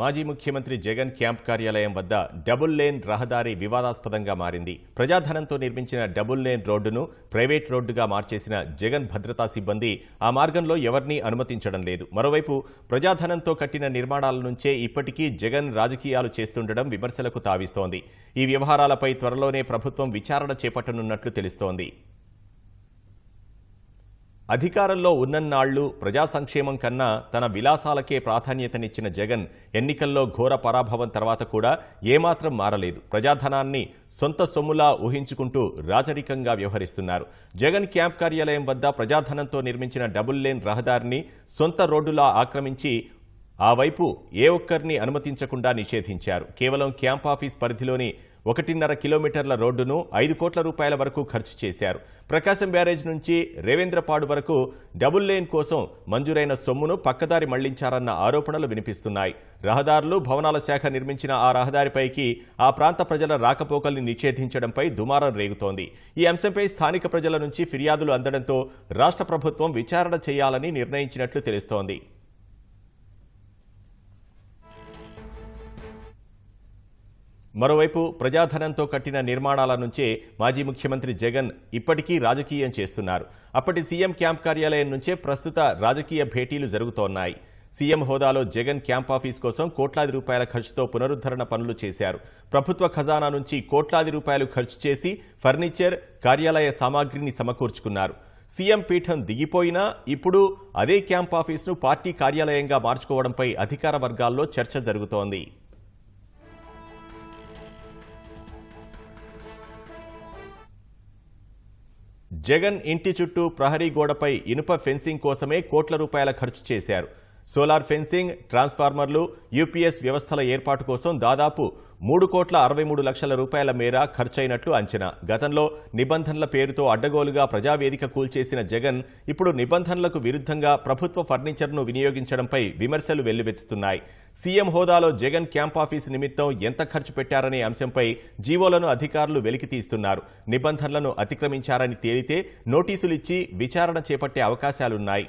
మాజీ ముఖ్యమంత్రి జగన్ క్యాంప్ కార్యాలయం వద్ద డబుల్ లేన్ రహదారి వివాదాస్పదంగా మారింది. ప్రజాధనంతో నిర్మించిన డబుల్ లేన్ రోడ్డును ప్రైవేట్ రోడ్డుగా మార్చేసిన జగన్ భద్రతా సిబ్బంది ఆ మార్గంలో ఎవరినీ అనుమతించడం లేదు. మరోవైపు ప్రజాధనంతో కట్టిన నిర్మాణాల నుంచే ఇప్పటికీ జగన్ రాజకీయాలు చేస్తుండడం విమర్శలకు తావిస్తోంది. ఈ వ్యవహారాలపై త్వరలోనే ప్రభుత్వం విచారణ చేపట్టనున్నట్లు తెలుస్తోంది. అధికారంలో ఉన్నన్నాళ్ళు ప్రజా సంక్షేమం కన్నా తన విలాసాలకే ప్రాధాన్యతనిచ్చిన జగన్ ఎన్నికల్లో ఘోర పరాభవం తర్వాత కూడా ఏమాత్రం మారలేదు. ప్రజాధనాన్ని సొంత సొమ్ములా ఊహించుకుంటూ రాజరికంగా వ్యవహరిస్తున్నారు. జగన్ క్యాంప్ కార్యాలయం వద్ద ప్రజాధనంతో నిర్మించిన డబుల్ లేన్ రహదారిని సొంత రోడ్డులా ఆక్రమించి ఆ వైపు ఏ ఒక్కరిని అనుమతించకుండా నిషేధించారు. కేవలం క్యాంప్ ఆఫీస్ పరిధిలోని ఒకటిన్నర కిలోమీటర్ల రోడ్డును ఐదు కోట్ల రూపాయల వరకు ఖర్చు చేశారు. ప్రకాశం బ్యారేజ్ నుంచి రేవేంద్రపాడు వరకు డబుల్ లేన్ కోసం మంజూరైన సొమ్మును పక్కదారి మళ్ళించారన్న ఆరోపణలు వినిపిస్తున్నాయి. రహదారులు భవనాల శాఖ నిర్మించిన ఆ రహదారిపైకి ఆ ప్రాంత ప్రజల రాకపోకల్ని నిషేధించడంపై దుమారం రేగుతోంది. ఈ అంశంపై స్థానిక ప్రజల నుంచి ఫిర్యాదులు అందడంతో రాష్ట్ర ప్రభుత్వం విచారణ చేయాలని నిర్ణయించినట్లు తెలుస్తోంది. మరోవైపు ప్రజాధనంతో కట్టిన నిర్మాణాల నుంచే మాజీ ముఖ్యమంత్రి జగన్ ఇప్పటికీ రాజకీయం చేస్తున్నారు. అప్పటి సీఎం క్యాంప్ కార్యాలయం నుంచే ప్రస్తుత రాజకీయ భేటీలు జరుగుతోన్నాయి. సీఎం హోదాలో జగన్ క్యాంప్ ఆఫీస్ కోసం కోట్లాది రూపాయల ఖర్చుతో పునరుద్ధరణ పనులు చేశారు. ప్రభుత్వ ఖజానా నుంచి కోట్లాది రూపాయలు ఖర్చు చేసి ఫర్నిచర్ కార్యాలయ సామాగ్రిని సమకూర్చుకున్నారు. సీఎం పీఠం దిగిపోయినా ఇప్పుడు అదే క్యాంప్ ఆఫీస్ను పార్టీ కార్యాలయంగా మార్చుకోవడంపై అధికార వర్గాల్లో చర్చ జరుగుతోంది. జగన్ ఇంటి చుట్టూ ప్రహరీ గోడపై ఇనుప ఫెన్సింగ్ కోసమే కోట్ల రూపాయల ఖర్చు చేశారు. సోలార్ ఫెన్సింగ్ ట్రాన్స్ఫార్మర్లు యూపీఎస్ వ్యవస్థల ఏర్పాటు కోసం దాదాపు మూడు కోట్ల అరవై మూడు లక్షల రూపాయల మేర ఖర్చయినట్లు అంచనా. గతంలో నిబంధనల పేరుతో అడ్డగోలుగా ప్రజావేదిక కూల్చేసిన జగన్ ఇప్పుడు నిబంధనలకు విరుద్ధంగా ప్రభుత్వ ఫర్నిచర్ను వినియోగించడంపై విమర్శలు వెల్లువెత్తుతున్నాయి. సీఎం హోదాలో జగన్ క్యాంప్ ఆఫీస్ నిమిత్తం ఎంత ఖర్చు పెట్టారనే అంశంపై జీవోలను అధికారులు వెలికితీస్తున్నారు నిబంధనలను అతిక్రమించారని తేలితే నోటీసులిచ్చి విచారణ చేపట్టే అవకాశాలున్నాయి.